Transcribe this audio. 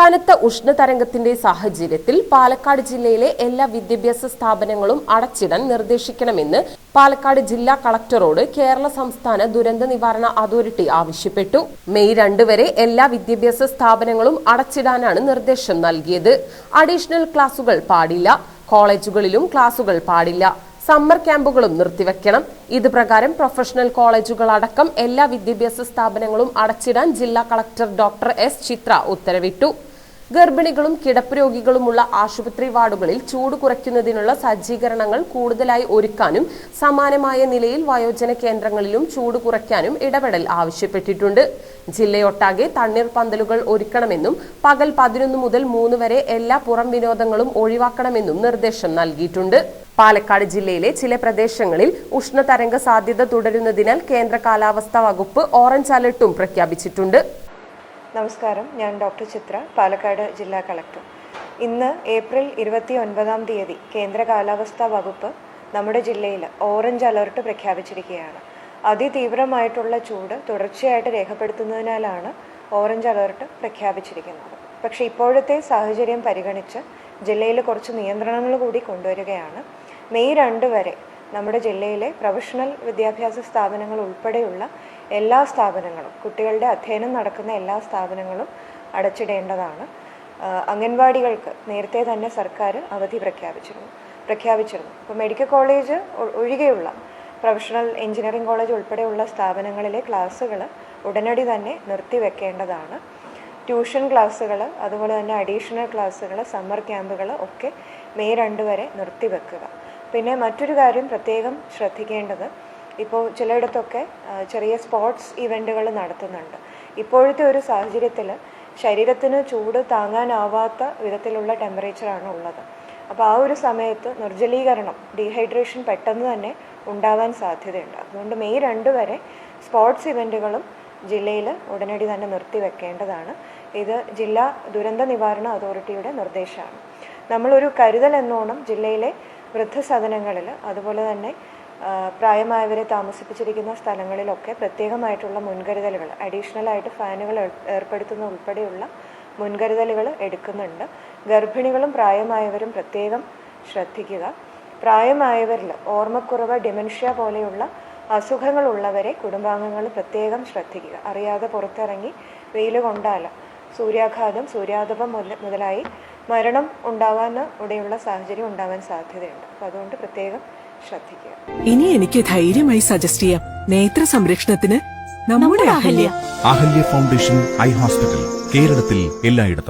കനത്ത ഉഷ്ണതരംഗത്തിന്റെ സാഹചര്യത്തിൽ പാലക്കാട് ജില്ലയിലെ എല്ലാ വിദ്യാഭ്യാസ സ്ഥാപനങ്ങളും അടച്ചിടാൻ നിർദ്ദേശിക്കണമെന്ന് പാലക്കാട് ജില്ലാ കളക്ടറോട് കേരള സംസ്ഥാന ദുരന്ത നിവാരണ അതോറിറ്റി ആവശ്യപ്പെട്ടു. മെയ് രണ്ട് വരെ എല്ലാ വിദ്യാഭ്യാസ സ്ഥാപനങ്ങളും അടച്ചിടാനാണ് നിർദ്ദേശം നൽകിയത്. അഡീഷണൽ ക്ലാസുകൾ പാടില്ല. കോളേജുകളിലും ക്ലാസുകൾ പാടില്ല. സമ്മർ ക്യാമ്പുകളും നിർത്തിവെക്കണം ഇത് പ്രകാരം പ്രൊഫഷണൽ കോളേജുകൾ അടക്കം എല്ലാ വിദ്യാഭ്യാസ സ്ഥാപനങ്ങളും അടച്ചിടാൻ ജില്ലാ കളക്ടർ ഡോക്ടർ എസ് ചിത്ര ഉത്തരവിട്ടു. ഗർഭിണികളും കിടപ്പ് രോഗികളുമുള്ള ആശുപത്രി വാർഡുകളിൽ ചൂട് കുറയ്ക്കുന്നതിനുള്ള സജ്ജീകരണങ്ങൾ കൂടുതലായി ഒരുക്കാനും സമാനമായ നിലയിൽ വയോജന കേന്ദ്രങ്ങളിലും ചൂട് കുറയ്ക്കാനും ഇടപെടൽ ആവശ്യപ്പെട്ടിട്ടുണ്ട്. ജില്ലയൊട്ടാകെ തണ്ണീർ പന്തലുകൾ ഒരുക്കണമെന്നും പകൽ പതിനൊന്ന് മുതൽ മൂന്ന് വരെ എല്ലാ പുറം വിനോദങ്ങളും ഒഴിവാക്കണമെന്നും നിർദ്ദേശം നൽകിയിട്ടുണ്ട്. പാലക്കാട് ജില്ലയിലെ ചില പ്രദേശങ്ങളിൽ ഉഷ്ണതരംഗ സാധ്യത തുടരുന്നതിനാൽ കേന്ദ്ര കാലാവസ്ഥാ വകുപ്പ് ഓറഞ്ച് അലർട്ടും പ്രഖ്യാപിച്ചിട്ടുണ്ട്. നമസ്കാരം. ഞാൻ ഡോക്ടർ ചിത്ര പാലക്കാട് ജില്ലാ കളക്ടർ. ഇന്ന് ഏപ്രിൽ ഇരുപത്തി ഒൻപതാം തീയതി കേന്ദ്ര കാലാവസ്ഥാ വകുപ്പ് നമ്മുടെ ജില്ലയിൽ ഓറഞ്ച് അലർട്ട് പ്രഖ്യാപിച്ചിരിക്കുകയാണ്. അതിതീവ്രമായിട്ടുള്ള ചൂട് തുടർച്ചയായിട്ട് രേഖപ്പെടുത്തുന്നതിനാലാണ് ഓറഞ്ച് അലർട്ട് പ്രഖ്യാപിച്ചിരിക്കുന്നത്. പക്ഷേ ഇപ്പോഴത്തെ സാഹചര്യം പരിഗണിച്ച് ജില്ലയിൽ കുറച്ച് നിയന്ത്രണങ്ങൾ കൂടി കൊണ്ടുവരികയാണ്. മെയ് രണ്ട് വരെ നമ്മുടെ ജില്ലയിലെ പ്രൊഫഷണൽ വിദ്യാഭ്യാസ സ്ഥാപനങ്ങൾ ഉൾപ്പെടെയുള്ള എല്ലാ സ്ഥാപനങ്ങളും കുട്ടികളുടെ അധ്യയനം നടക്കുന്ന എല്ലാ സ്ഥാപനങ്ങളും അടച്ചിടേണ്ടതാണ്. അംഗൻവാടികൾക്ക് നേരത്തെ തന്നെ സർക്കാർ അവധി പ്രഖ്യാപിച്ചിരുന്നു പ്രഖ്യാപിച്ചിരുന്നു. അപ്പോൾ മെഡിക്കൽ കോളേജ് ഒഴികെയുള്ള പ്രൊഫഷണൽ എഞ്ചിനീയറിംഗ് കോളേജ് ഉൾപ്പെടെയുള്ള സ്ഥാപനങ്ങളിലെ ക്ലാസ്സുകൾ ഉടനടി തന്നെ നിർത്തിവെക്കേണ്ടതാണ്. ട്യൂഷൻ ക്ലാസ്സുകൾ അതുപോലെ തന്നെ അഡീഷണൽ ക്ലാസ്സുകൾ സമ്മർ ക്യാമ്പുകൾ ഒക്കെ മെയ് രണ്ട് വരെ നിർത്തിവെക്കുക. പിന്നെ മറ്റൊരു കാര്യം പ്രത്യേകം ശ്രദ്ധിക്കേണ്ടത്. ഇപ്പോൾ ചിലയിടത്തൊക്കെ ചെറിയ സ്പോർട്സ് ഇവന്റുകൾ നടത്തുന്നുണ്ട്. ഇപ്പോഴത്തെ ഒരു സാഹചര്യത്തിൽ ശരീരത്തിന് ചൂട് താങ്ങാനാവാത്ത വിധത്തിലുള്ള ടെമ്പറേച്ചറാണ് ഉള്ളത്. അപ്പോൾ ആ ഒരു സമയത്ത് നിർജലീകരണം ഡീഹൈഡ്രേഷൻ പെട്ടെന്ന് തന്നെ ഉണ്ടാവാൻ സാധ്യതയുണ്ട്. അതുകൊണ്ട് മെയ് രണ്ട് വരെ സ്പോർട്സ് ഇവന്റുകളും ജില്ലയിൽ ഉടനടി തന്നെ നിർത്തിവെക്കേണ്ടതാണ്. ഇത് ജില്ലാ ദുരന്ത നിവാരണ അതോറിറ്റിയുടെ നിർദ്ദേശമാണ്. നമ്മളൊരു കരുതൽ എന്നോണം ജില്ലയിലെ വൃദ്ധസദനങ്ങളിൽ അതുപോലെ തന്നെ പ്രായമായവരെ താമസിപ്പിച്ചിരിക്കുന്ന സ്ഥലങ്ങളിലൊക്കെ പ്രത്യേകമായിട്ടുള്ള മുൻകരുതലുകൾ അഡീഷണലായിട്ട് ഫാനുകൾ ഏർപ്പെടുത്തുന്ന ഉൾപ്പെടെയുള്ള മുൻകരുതലുകൾ എടുക്കുന്നുണ്ട്. ഗർഭിണികളും പ്രായമായവരും പ്രത്യേകം ശ്രദ്ധിക്കുക. പ്രായമായവരിൽ ഓർമ്മക്കുറവ് ഡിമൻഷ്യ പോലെയുള്ള അസുഖങ്ങളുള്ളവരെ കുടുംബാംഗങ്ങൾ പ്രത്യേകം ശ്രദ്ധിക്കുക. അറിയാതെ പുറത്തിറങ്ങി വെയിൽ കൊണ്ടാൽ സൂര്യാഘാതം സൂര്യാതപം മുതലായി മരണം ഉണ്ടാവാൻ ഇടയുള്ള സാഹചര്യം ഉണ്ടാവാൻ സാധ്യതയുണ്ട്. അപ്പോൾ അതുകൊണ്ട് പ്രത്യേകം ശ്രദ്ധിക്കുക. ഇനി എനിക്ക് ധൈര്യമായി സജസ്റ്റ് ചെയ്യാം. നേത്ര സംരക്ഷണത്തിന് നമ്മുടെ Ahalya. Ahalya foundation eye hospital കേരളത്തിൽ എല്ലായിടത്തും.